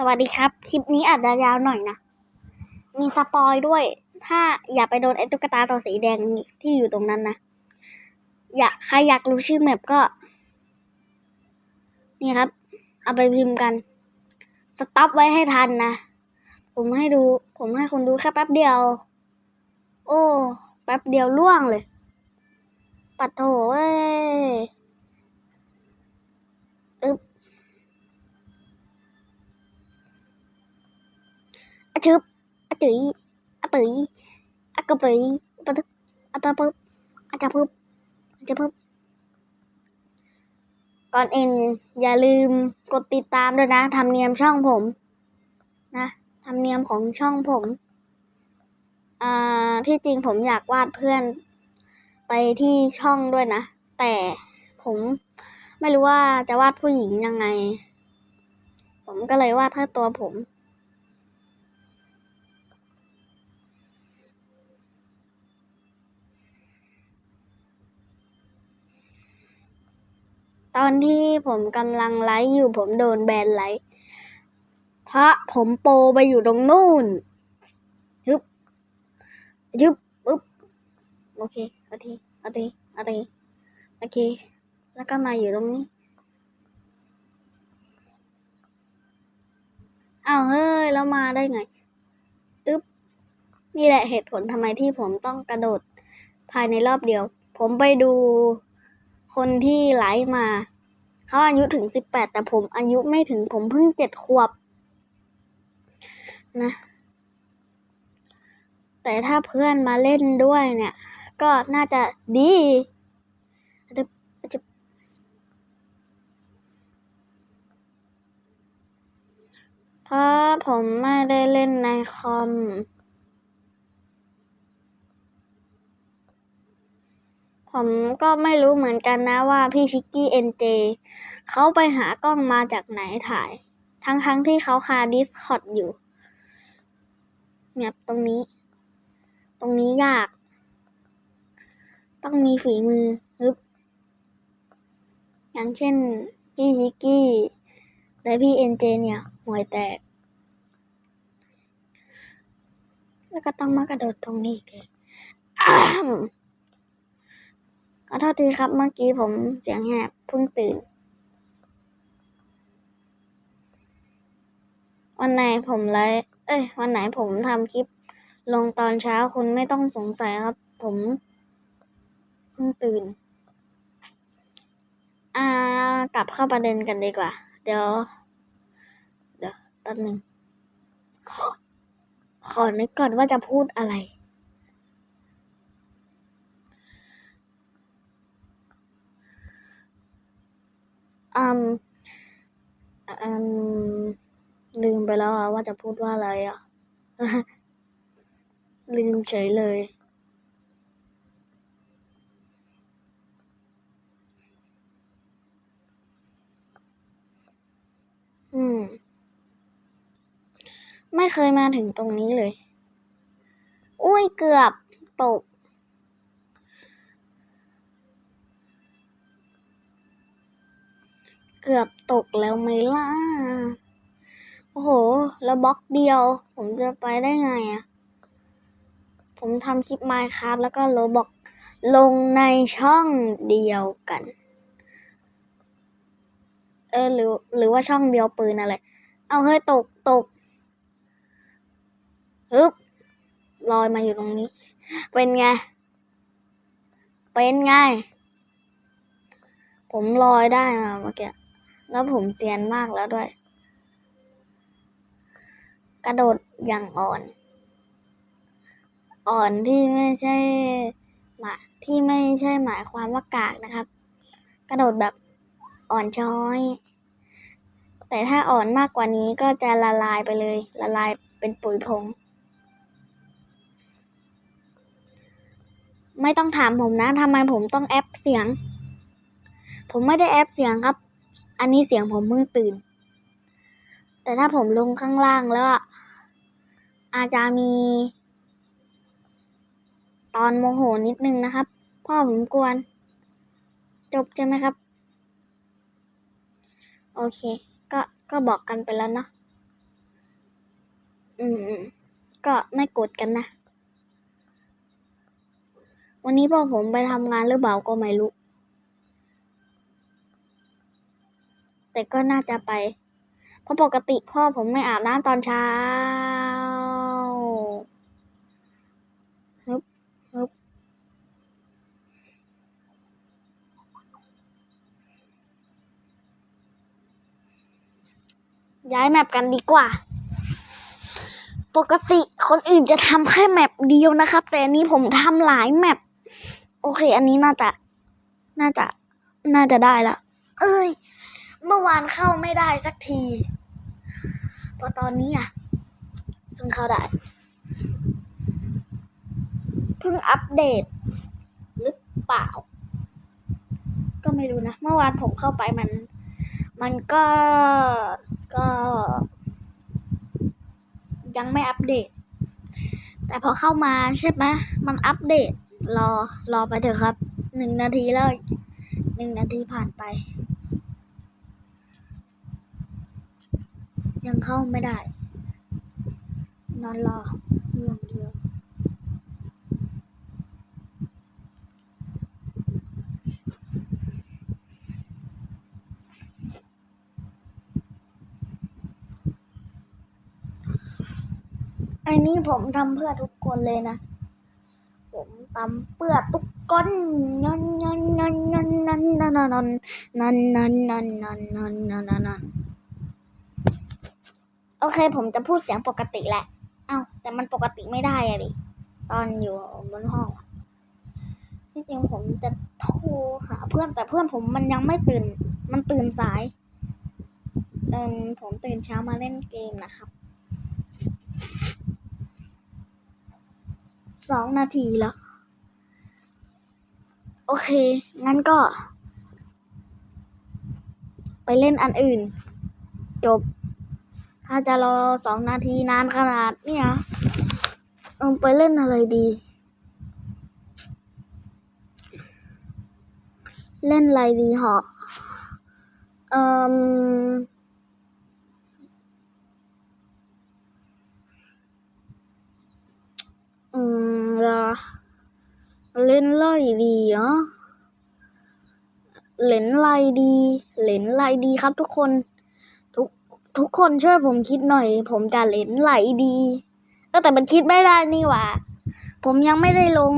สวัสดีครับ คลิปนี้อาจจะยาวหน่อยนะ มีสปอยด้วย ถ้าอย่าไปโดนไอ้ตุ๊กตาตัวสีแดงที่อยู่ตรงนั้นนะ อยากใครอยากรู้ชื่อแมปก็ นี่ครับ เอาไปพิมพ์กัน สต็อปไว้ให้ทันนะ ผมให้ดู ผมให้คนดูแค่แป๊บเดียว โอ้ แป๊บเดียวล่วงเลย ปัดโถเอ้ย อะชึบอะจื๋ยอะปื๋ยอะกระปื๋ยปะทึบอะตะปึ๊บอะจะปึ๊บอะจะปึ๊บก่อนเอื่นอย่าลืมกดติดตามด้วยนะธรรมเนียมช่องผม นะธรรมเนียมของช่องผม อ่า ที่จริงผมอยากวาดเพื่อนไปที่ช่องด้วยนะ แต่ผมไม่รู้ว่าจะวาดผู้หญิงยังไง ผมก็เลยวาดแค่ตัวผม ตอนที่ผมกำลังไลฟ์อยู่ผมโดนแบนไลฟ์เพราะผมโปรไปอยู่ตรงนู่นยึบยึบปึ๊บโอเคเอาทีเอาทีเอาทีโอเค แล้วก็มาอยู่ตรงนี้อ้าวเฮ้ย แล้วมาได้ไงตึ๊บนี่แหละเหตุผลทำไมที่ผมต้องกระโดดภายในรอบเดียว ผมไปดู คนที่ไลฟ์มา เขาอายุถึงสิบแปดแต่ผมอายุไม่ถึงผมเพิ่งเจ็ดขวบ นะ แต่ถ้าเพื่อนมาเล่นด้วยเนี่ย ก็น่าจะดีอาจจะอาจจะเพราะผมไม่ได้เล่นในคอม ผมก็ไม่รู้เหมือนกันนะว่าพี่ชิกกี้เอ็นเจเขาไปหากล้องมาจากไหนถ่าย ทั้งๆทที่เขาคาดิสคอดอยู่เนี่ยตรงนี้ ตรงนี้ยาก ต้องมีฝีมือฮึบอย่างเช่นพี่ชิกกี้และพี่เอ็นเจเนี่ยห่วยแตก แล้วก็ต้องมากระโดดตรงนี้อีกเลย ขอโทษทีครับเมื่อกี้ผมเสียงแหบเพิ่งตื่น วันไหนผมไลฟ์เอ้ย วันไหนผมทำคลิปลงตอนเช้าคุณไม่ต้องสงสัยครับ ผมเพิ่งตื่น อ่ากลับเข้าประเด็นกันดีกว่า เดี๋ยว เดี๋ยวแป๊บหนึ่งขอขอนึกก่อนว่าจะพูดอะไร อืมอืมลืมไปแล้วอะว่าจะพูดว่าอะไรอะลืมเฉยเลยอืม ไม่เคยมาถึงตรงนี้เลย อุ้ยเกือบตก เกือบตกแล้วไหมล่ะ โอ้โห แล้วบล็อกเดียว ผมจะไปได้ไงอะผมทำคลิป Minecraft แล้วก็โลบอกลงในช่องเดียวกัน เออหรือหรือว่าช่องเดียวปืนอะไร เอาเฮ้ยตกตกฮึบลอยมาอยู่ตรงนี้ เป็นไง เป็นไง ผมลอยได้มาเมื่อกี้ แล้วผมเซียนมากแล้วด้วย กระโดดอย่างอ่อน อ่อนที่ไม่ใช่หมายที่ไม่ใช่หมายความว่ากากนะครับ กระโดดแบบอ่อนช้อย แต่ถ้าอ่อนมากกว่านี้ก็จะละลายไปเลย ละลายเป็นปุ๋ยผงไม่ต้องถามผมนะทำไมผมต้องแอปเสียง ผมไม่ได้แอปเสียงครับ อันนี้เสียงผมเพิ่งตื่น แต่ถ้าผมลงข้างล่างแล้ว อาจจะมี ตอนโมโหนิดนึงนะครับ พ่อผมกวน จบใช่ไหมครับ โอเค ก็ก็บอกกันไปแล้วเนาะอืมอืมก็ไม่กดกันนะ วันนี้พ่อผมไปทำงานหรือเปล่าก็ไม่รู้ แต่ก็น่าจะไป เพราะปกติพ่อผมไม่อาบน้ำตอนเช้าฮึบฮึบย้ายแมปกันดีกว่า ปกติคนอื่นจะทำแค่แมปเดียวนะครับ แต่อันนี้ผมทำหลายแมป โอเค อันนี้น่าจะ น่าจะ น่าจะได้ละ เอ้ย เมื่อวานเข้าไม่ได้สักทีพอตอนนี้อะเพิ่งเข้าได้เพิ่งอัปเดต หรือเปล่า ก็ไม่รู้นะ เมื่อวานผมเข้าไปมัน มันก็ก็ยังไม่อัปเดต แต่พอเข้ามาใช่ไหมมันอัปเดต รอรอไปเถอะครับ หนึ่งนาทีแล้วหนึ่งนาทีผ่านไป ยังเข้าไม่ได้ นอนรออย่างเดียวอันนี้ผมทำเพื่อทุกคนเลยนะ ผมทำเพื่อทุกคนนันนันนันนันนันนันนันนันนันนันนันนันนันนันนัน โอเค ผมจะพูดเสียงปกติแหละ เอ้า แต่มันปกติไม่ได้อะดิ ตอนอยู่บนห้องที่จริงผมจะโทรหาเพื่อนแต่เพื่อนผมมันยังไม่ตื่น มันตื่นสาย เอืมผมตื่นเช้ามาเล่นเกมนะครับสองนาทีแล้ว โอเค งั้นก็ ไปเล่นอันอื่น จบ ถ้าจะรอสองนาทีนานขนาดเนี้ยเออไปเล่นอะไรดี เล่นอะไรดีเหรอเอ่มอืมเหรอเล่นไรดีเนาะเล่นไรดี เล่นไรดีครับทุกคน ทุกคนช่วยผมคิดหน่อย ผมจะเล่นไหลดีเออแต่มันคิดไม่ได้นี่หว่า ผมยังไม่ได้ลง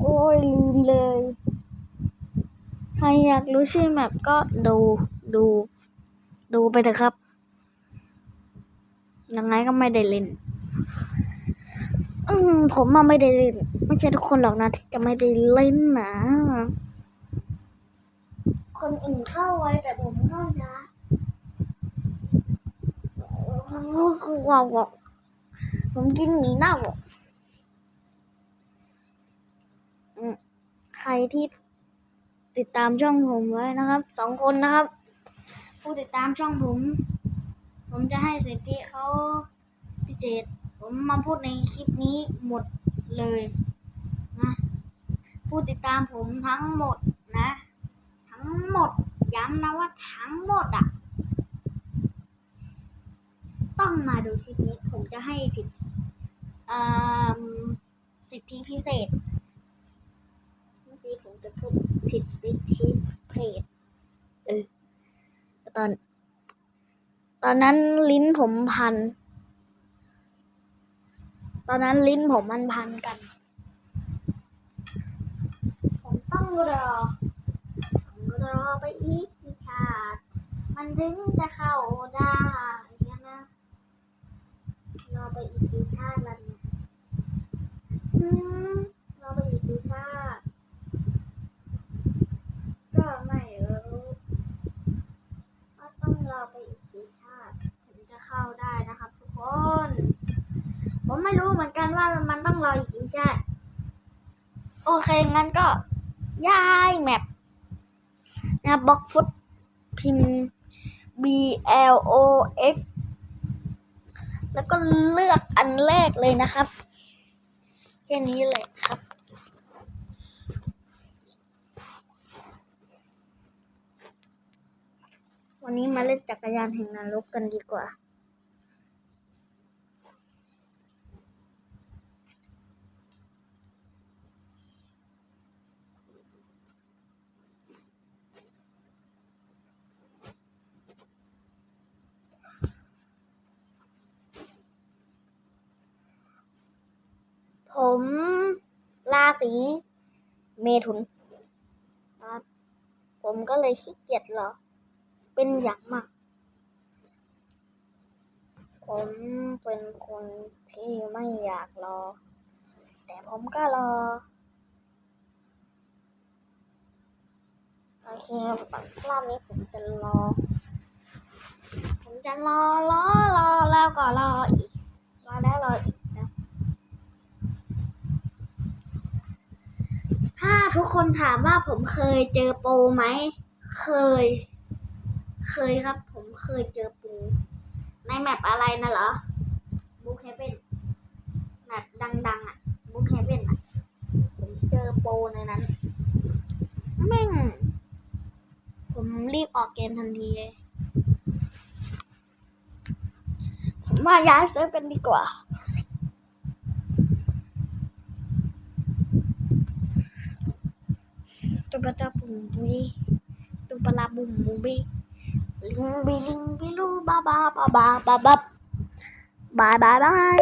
โอ้ยลืมเลย ใครอยากรู้ชื่อแมปก็ดูดู ดูไปเถอะครับ ยังไงก็ไม่ได้เล่นอืมผมมาไม่ได้เล่น ไม่ใช่ทุกคนหรอกนะที่จะไม่ได้เล่นนะ คนอื่นเข้าไวแต่ผมเข้าช้า ว้าวผมกินหมีเน่าอืมใครที่ติดตามช่องผมไว้นะครับสองคนนะครับ ผู้ติดตามช่องผม ผมจะให้สิทธิเขาพิเศษผมมาพูดในคลิปนี้หมดเลยนะผู้ติดตามผมทั้งหมดนะ ทั้งหมดย้ำนะว่าทั้งหมดอะ ต้องมาดูคลิปนี้ ผมจะให้สิทธิสิทธิพิเศษ เมื่อกี้ผมจะพูดสิทธิเพจเออแต่ตอน ตอนนั้นลิ้นผมพัน ตอนนั้นลิ้นผมมันพันกัน ผมต้องรอ ผมรอไปอีกกี่ชาติ มันถึงจะเข้าได้ รอไปอีกกี่ชาติละเนี่ยอืมรอไปอีกกี่ชาติก็ไม่รู้ว่าต้องรอไปอีกกี่ชาติถึงจะเข้าได้นะครับทุกคน ผมไม่รู้เหมือนกันว่ามันต้องรออีกกี่ชาติ โอเคงั้นก็ย้ายแมปนะบล็อกฟุตพิมพ์ B L O X แล้วก็เลือกอันแรกเลยนะครับ แค่นี้เลยครับ วันนี้มาเล่นจักรยานแห่งนรกกันดีกว่า มราศีเมถุนครับผมก็เลยขี้เกียจรอ เป็นอย่างมาก ผมเป็นคนที่ไม่อยากรอ แต่ผมก็รอโอเครอบนี้ผมจะรอ ผมจะรอรอรอแล้วก็รออีกรอแล้วรออีกนะ ถ้า ทุกคนถามว่าผมเคยเจอโปรไหม เคย เคยครับ ผมเคยเจอโปรในแมปอะไรนะเหรอบุ๊กเฮเว่นแมปดังๆอะบุ๊กเฮเว่นอะ ผมเจอโปรในนั้นแม่ง ผมรีบออกเกมทันทีเลยผมว่าย้ายเซิร์ฟกันดีกว่า ตุปะจับปุ่มตุยตุปะลาบุ่มบุบิ